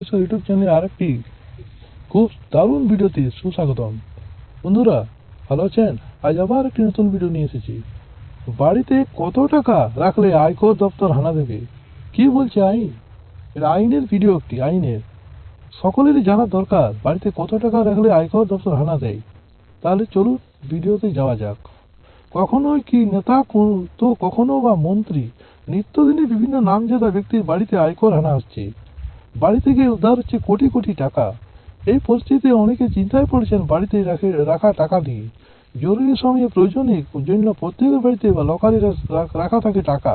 YouTube চ্যানেলে আরেকটি খুব দারুণ ভিডিওতে সুস্বাগতম। বন্ধুরা, ভালো আছেন? আজ আবার একটি নতুন ভিডিও নিয়ে এসেছি। বাড়িতে কত টাকা রাখলে আয়কর দপ্তর হানা দেবে? কি বলছে আইন? এটা আইনের ভিডিও একটি, আইনের। সকলেরই জানা দরকার বাড়িতে কত টাকা রাখলে আয়কর দপ্তর হানা দেয়। তাহলে চলুন ভিডিওতে যাওয়া যাক। কখনোই কি নেতা তো কখনো বা মন্ত্রী নিত্যদিনই বিভিন্ন নামজাদা ব্যক্তির বাড়িতে আয়কর হানা আসছে। বাড়ি থেকে উদ্ধার হচ্ছে কোটি কোটি টাকা। এই পরিস্থিতিতে অনেকে চিন্তায় পড়েছেন বাড়িতে রাখে রাখা টাকা নিয়ে। জরুরি সময়ে প্রয়োজনে জন্য প্রত্যেকের বাড়িতে বা লকারে রাখা থাকে টাকা।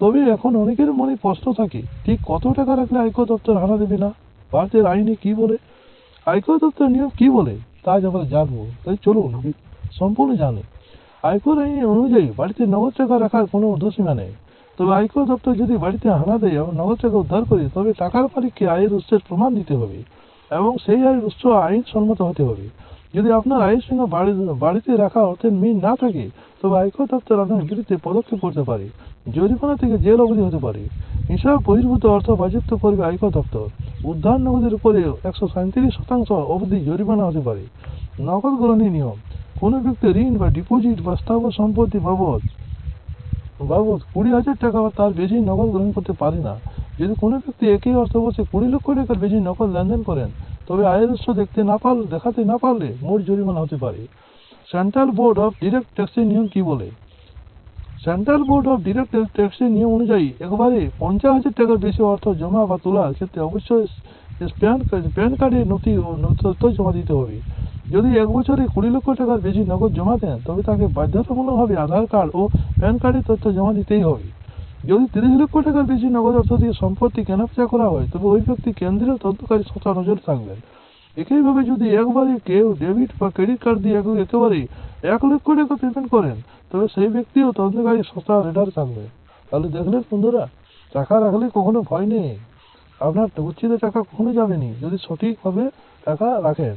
তবে এখন অনেকের মনে প্রশ্ন থাকে ঠিক কত টাকা রাখলে আয়কর দপ্তর হানা দেবে না? ভারতের আইনে কি বলে? আয়কর দপ্তর নিয়ম কি বলে? তা আজ আমরা জানব। তাই চলুন সম্পূর্ণ জানে। আয়কর আইন অনুযায়ী বাড়িতে নগদ টাকা রাখার কোনো ঊর্ধ্বসীমা নেই। তবে আয়কর দপ্তর যদি বাড়িতে হানা দেয় এবং নগদ টাকা উদ্ধার করে তবে টাকার মালিককে আয়ের উৎসের প্রমাণ দিতে হবে? এবং সেই আয়ের উৎস আইনসম্মত হতে হবে। যদি আপনার আয়ের সঙ্গে বাড়িতে রাখা অর্থের মিল না থাকে তবে আয়কর দপ্তর আপনার বিরুদ্ধে পদক্ষেপ করতে পারে। জরিমানা থেকে জেল অবধি হতে পারে। হিসাব বহির্ভূত অর্থ বাজেয়াপ্ত করবে আয়কর দপ্তর। উদ্ধার নগদের উপরে একশো সাঁত্রিশ শতাংশ অবধি জরিমানা হতে পারে। নগদ গ্রহণের নিয়ম। কোনো ব্যক্তি ঋণ বা ডিপোজিট বা স্থাবর সম্পত্তি বাবদ বাবদ কুড়ি হাজার টাকা বা তার বেশি নগদ গ্রহণ করতে পারে না। যদি কোনো ব্যক্তি একই অর্থ অর্থবর্ষে কুড়ি লক্ষ টাকার বেশি নগদ লেনদেন করেন, তবে আয়ের উৎস দেখতে না পারলে দেখাতে না পারলে মোট জরিমানা হতে পারে। সেন্ট্রাল বোর্ড অফ ডিরেক্ট ট্যাক্সের নিয়ম কি বলে? সেন্ট্রাল বোর্ড অফ ডিরেক্ট ট্যাক্সের নিয়ম অনুযায়ী একবারে পঞ্চাশ হাজার টাকার বেশি অর্থ জমা বা তোলার ক্ষেত্রে অবশ্যই প্যান প্যান কার্ডের নথি তথ্য জমা দিতে হবে। যদি এক বছরে কুড়ি লক্ষ টাকার বেশি নগদ জমা দেন, তবে তাকে বাধ্যতামূলকভাবে আধার কার্ড ও প্যান কার্ডের তথ্য জমা দিতেই হবে। যদি তিরিশ লক্ষ টাকার বেশি নগদ অর্থ দিয়ে সম্পত্তি কেনাবেচা করা হয়, তবে ওই ব্যক্তি কেন্দ্রীয় তদন্তকারী সংস্থা নজরে থাকবেন। একইভাবে যদি একবারে কেউ ডেবিট বা ক্রেডিট কার্ড দিয়ে এক- একেবারে এক লক্ষ টাকা পেমেন্ট করেন, তবে সেই ব্যক্তিও তদন্তকারী সংস্থা রেডার থাকবে। তাহলে দেখলেন বন্ধুরা, টাকা রাখলে কখনো ভয় নেই। আপনার উচ্ছিত টাকা কখনো যাবেনি। যদি সঠিকভাবে টাকা রাখেন